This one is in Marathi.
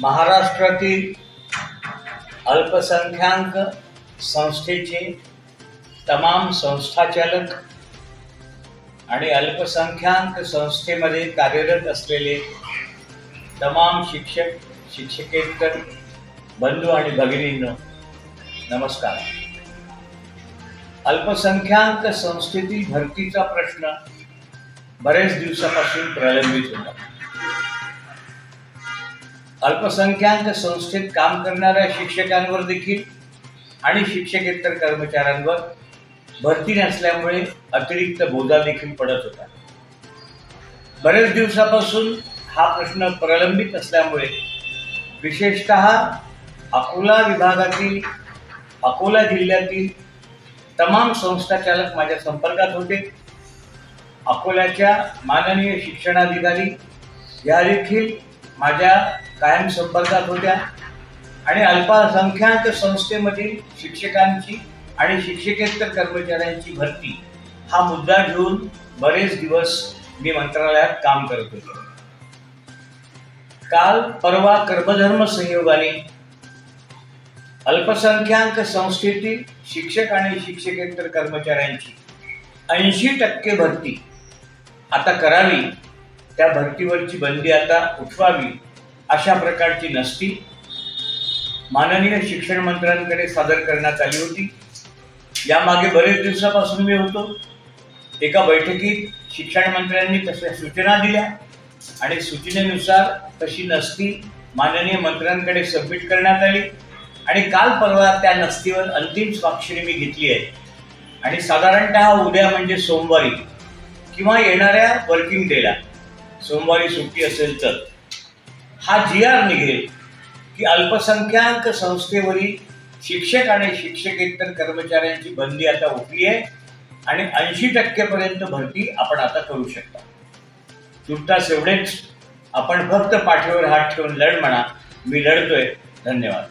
महाराष्ट्रातील अल्पसंख्याक संस्थेचे तमाम संस्थाचालक आणि अल्पसंख्याक संस्थेमध्ये कार्यरत असलेले तमाम शिक्षक शिक्षकेतर बंधू आणि भगिनींनो नमस्कार. अल्पसंख्याक संस्थेतील भरतीचा प्रश्न बरेच दिवसापासून प्रलंबित होता. अल्पसंख्याक संस्थेत काम करणाऱ्या शिक्षकांवर देखील आणि शिक्षकेतर कर्मचाऱ्यांवर भरती नसल्यामुळे अतिरिक्त बोजा देखील पडत होता. बरेच दिवसापासून हा प्रश्न प्रलंबित असल्यामुळे विशेषत अकोला विभागातील अकोला जिल्ह्यातील तमाम संस्थाचालक माझ्या संपर्कात होते. अकोल्याच्या माननीय शिक्षणाधिकारी या देखील माझ्या कायम संपर्कात होत्या. आणि अल्पसंख्याक संस्थेमधील शिक्षकांची आणि शिक्षकेतर कर्मचाऱ्यांची भरती हा मुद्दा घेऊन बरेच दिवस मी मंत्रालयात काम करत होतो. काल परवा कर्मधर्म संयोगाने अल्पसंख्याक संस्थेतील शिक्षक आणि शिक्षकेतर कर्मचाऱ्यांची ऐंशी टक्के भरती आता करावी. त्या भरतीवरची बंदी आता उठवावी. अशा प्रकारची नसती. माननीय शिक्षण मंत्र्यांकडे सादर करण्यात आली होती. यामागे बरेच दिवसापासून मी होतो. एका बैठकीत शिक्षण मंत्र्यांनी तशा सूचना दिल्या आणि सूचनेनुसार तशी नसती माननीय मंत्र्यांकडे सबमिट करण्यात आली. आणि काल परवा त्या नसतीवर अंतिम स्वाक्षरी मी घेतली आहे. आणि साधारणतः उद्या म्हणजे सोमवारी किंवा येणाऱ्या वर्किंग डेला सोमवारी सुट्टी असेल तर. हा जी आर निघेल की अल्पसंख्याक संस्थेवरील शिक्षक आणि शिक्षकेतर कर्मचाऱ्यांची बंदी आता उठली आहे आणि ऐंशी टक्केपर्यंत भरती आपण आता करू शकता. तुर्तास एवढेच. आपण फक्त पाठीवर हात ठेवून लढ म्हणा. मी लढतोय. धन्यवाद.